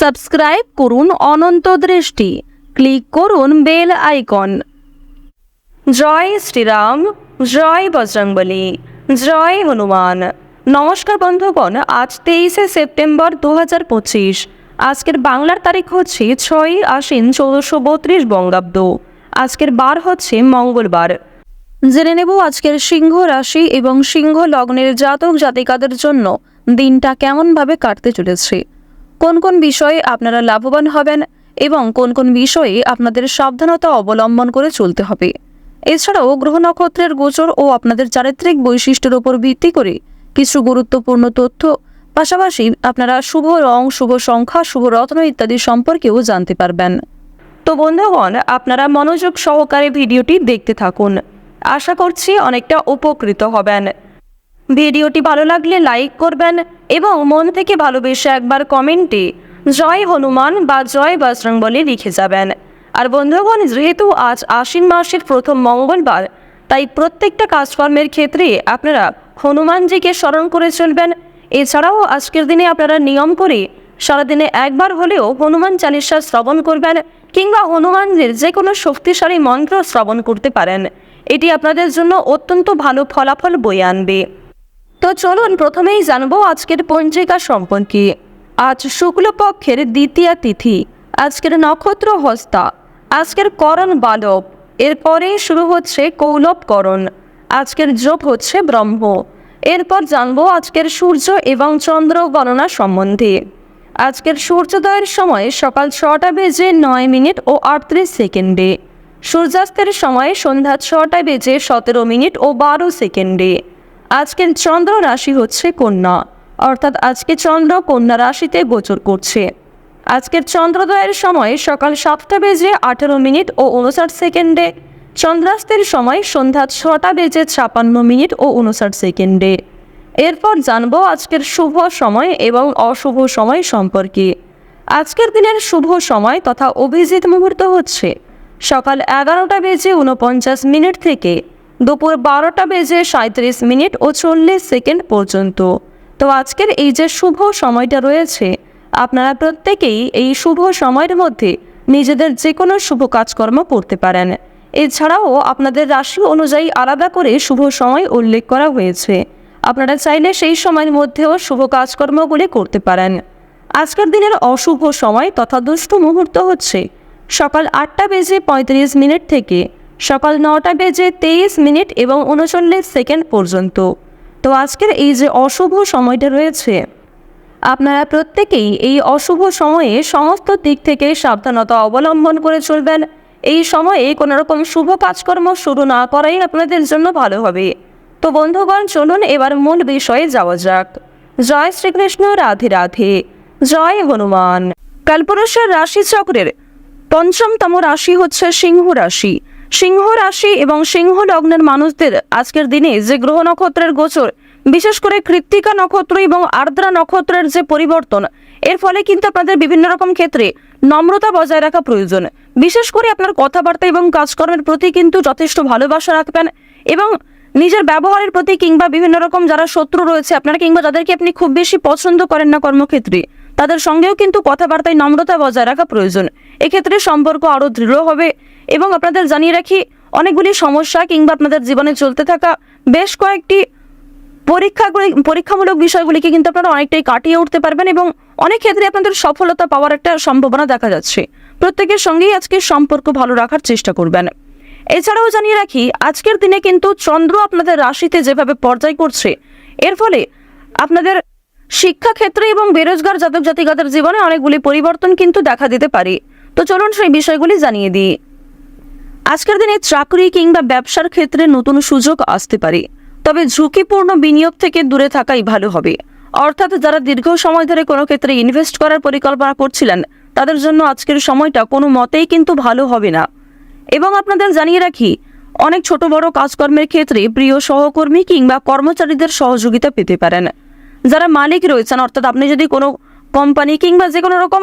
Subscribe করুন অনন্ত দৃষ্টি। Click করুন বেল আইকন। জয় শ্রীরাম, জয় বজরংবলী, জয় হনুমান। নমস্কার বন্ধুগণ, আজ তেইশে সেপ্টেম্বর দু হাজার পঁচিশ। আজকের বাংলার তারিখ হচ্ছে ছয়ই আশ্বিন চৌদ্দশো বত্রিশ বঙ্গাব্দ। আজকের বার হচ্ছে মঙ্গলবার। জেনে নেব আজকের সিংহ রাশি এবং সিংহ লগ্নের জাতক জাতিকাদের জন্য দিনটা কেমনভাবে কাটতে চলেছে। কোন কোন বিষয়ে আপনারা লাভবান হবেন এবং কোন কোন বিষয়ে আপনাদের সাবধানতা অবলম্বন করে চলতে হবে। এছাড়াও গ্রহ নক্ষত্রের গোচর ও আপনাদের চারিত্রিক বৈশিষ্ট্যের উপর ভিত্তি করে কিছু গুরুত্বপূর্ণ তথ্য, পাশাপাশি আপনারা শুভ রং, শুভ সংখ্যা, শুভ রত্ন ইত্যাদি সম্পর্কেও জানতে পারবেন। তো বন্ধুগণ, আপনারা মনোযোগ সহকারে ভিডিওটি দেখতে থাকুন। আশা করছি অনেকটা উপকৃত হবেন। ভিডিওটি ভালো লাগলে লাইক করবেন এবং মন থেকে ভালোবেসে একবার কমেন্টে জয় হনুমান বা জয় বজরং বলে লিখে যাবেন। আর বন্ধুগণ, যেহেতু আজ আশ্বিন মাসের প্রথম মঙ্গলবার, তাই প্রত্যেকটা কাজকর্মের ক্ষেত্রে আপনারা হনুমানজিকে স্মরণ করে চলবেন। এছাড়াও আজকের দিনে আপনারা নিয়ম করে সারাদিনে একবার হলেও হনুমান চালিসা শ্রবণ করবেন কিংবা হনুমানজির যে কোনো শক্তিশালী মন্ত্র শ্রবণ করতে পারেন। এটি আপনাদের জন্য অত্যন্ত ভালো ফলাফল বয়ে আনবে। তো চলুন প্রথমেই জানব আজকের পঞ্জিকা সম্পর্কে। আজ শুক্লপক্ষের দ্বিতীয়া তিথি, আজকের নক্ষত্র হস্তা, আজকের করণ বালব এরপরে শুরু হচ্ছে কৌলবকরণ আজকের যোগ হচ্ছে ব্রহ্ম, এরপর জানব আজকের সূর্য এবং চন্দ্র গণনা সম্বন্ধে। আজকের সূর্যোদয়ের সময় সকাল ছটা বেজে নয় মিনিট ও আটত্রিশ সেকেন্ডে, সূর্যাস্তের সময় সন্ধ্যা ছটা বেজে সতেরো মিনিট ও বারো সেকেন্ডে। আজকের চন্দ্র রাশি হচ্ছে কন্যা। অর্থাৎ আজকে চন্দ্র কন্যা রাশিতে গোচর করছে। আজকের চন্দ্রোদয়ের সময় সকাল সাতটা বেজে আঠেরো মিনিট ও উনষাট সেকেন্ডে, চন্দ্রাস্তের সময় সন্ধ্যা ছটা বেজে ছাপান্ন মিনিট ও উনষাট সেকেন্ডে। এরপর জানব আজকের শুভ সময় এবং অশুভ সময় সম্পর্কে। আজকের দিনের শুভ সময় তথা অভিজিৎ মুহূর্ত হচ্ছে। সকাল এগারোটা বেজে উনপঞ্চাশ মিনিট থেকে দুপুর বারোটা বেজে সাঁত্রিশ মিনিট ও চল্লিশ সেকেন্ড পর্যন্ত। তো আজকের এই যে শুভ সময়টা রয়েছে, আপনারা প্রত্যেকেই এই শুভ সময়ের মধ্যে নিজেদের যে কোনো শুভ কাজকর্ম করতে পারেন। এছাড়াও আপনাদের রাশি অনুযায়ী আলাদা করে শুভ সময় উল্লেখ করা হয়েছে। আপনারা চাইলে সেই সময়ের মধ্যেও শুভ কাজকর্মগুলি করতে পারেন। আজকের দিনের অশুভ সময় তথা দুষ্ট মুহূর্ত হচ্ছে সকাল আটটা বেজে পঁয়ত্রিশ মিনিট থেকে সকাল নটা বেজে তেইশ মিনিট এবং উনচল্লিশ সেকেন্ড পর্যন্ত। তো আজকের এই যে অশুভ সময়টা রয়েছে, আপনারা প্রত্যেকেই এই অশুভ সময়ে সমস্ত দিক থেকে সাবধানতা অবলম্বন করে চলবেন। এই সময়ে কোনো রকম শুভ কাজকর্ম শুরু না করাই আপনাদের জন্য ভালো হবে। তো বন্ধুগণ, চলুন এবার মূল বিষয়ে যাওয়া যাক। জয় শ্রীকৃষ্ণ, রাধে রাধে। জয় হনুমান। কালপুরুষের রাশিচক্রের পঞ্চমতম রাশি হচ্ছে সিংহ রাশি। সিংহ রাশি এবং সিংহ লগ্নের মানুষদের আজকের দিনে যে গ্রহ নক্ষত্রের গোচর, বিশেষ করে কৃত্তিকা নক্ষত্র এবং আর্দ্রা নক্ষত্রের যে পরিবর্তন, এর ফলে কিন্তু আপনাদের বিভিন্ন রকম ক্ষেত্রে নম্রতা বজায় রাখা প্রয়োজন। বিশেষ করে আপনার কথাবার্তা এবং কাজকর্মের প্রতি কিন্তু যথেষ্ট ভালোবাসা রাখবেন এবং নিজের ব্যবহারের প্রতি কিংবা বিভিন্ন রকম যারা শত্রু রয়েছে আপনারা কিংবা যাদেরকে আপনি খুব বেশি পছন্দ করেন না কর্মক্ষেত্রে, তাদের সঙ্গেও কিন্তু কথাবার্তায় নম্রতা বজায় রাখা প্রয়োজন। এক্ষেত্রে সম্পর্ক আরও দৃঢ় হবে এবং আপনাদের জানিয়ে রাখি, অনেকগুলি সমস্যা কিংবা আপনাদের জীবনে চলতে থাকা বেশ কয়েকটি পরীক্ষাগুলি পরীক্ষামূলক বিষয়গুলিকে কিন্তু আপনারা অনেকটাই কাটিয়ে উঠতে পারবেন এবং অনেক ক্ষেত্রে আপনাদের সফলতা পাওয়ার একটা সম্ভাবনা দেখা যাচ্ছে। প্রত্যেকের সঙ্গেই আজকে সম্পর্ক ভালো রাখার চেষ্টা করবেন। এছাড়াও জানিয়ে রাখি, আজকের দিনে কিন্তু চন্দ্র আপনাদের রাশিতে যেভাবে পর্যায় করছে, এর ফলে আপনাদের শিক্ষাক্ষেত্রে এবং বেরোজগার জাতক জাতিকাদের জীবনে অনেকগুলি পরিবর্তন কিন্তু দেখা দিতে পারে। তো চলুন সেই বিষয়গুলি জানিয়ে দিই। আজকের দিনে চাকরি কিংবা ব্যবসার ক্ষেত্রে নতুন সুযোগ আসতে পারে, তবে ঝুঁকিপূর্ণ বিনিয়োগ থেকে দূরে থাকাই ভালো হবে। অর্থাৎ যারা দীর্ঘ সময় ধরে কোনো ক্ষেত্রে ইনভেস্ট করার পরিকল্পনা করছিলেন, তাদের জন্য আজকের সময়টা কোনো মতেই কিন্তু ভালো হবে না। এবং আপনাদের জানিয়ে রাখি, অনেক ছোট বড় কাজকর্মের ক্ষেত্রে প্রিয় সহকর্মী কিংবা কর্মচারীদের সহযোগিতা পেতে পারেন। যারা মালিক রয়েছেন, অর্থাৎ আপনি যদি কোনো কোম্পানি কিংবা যে কোনো রকম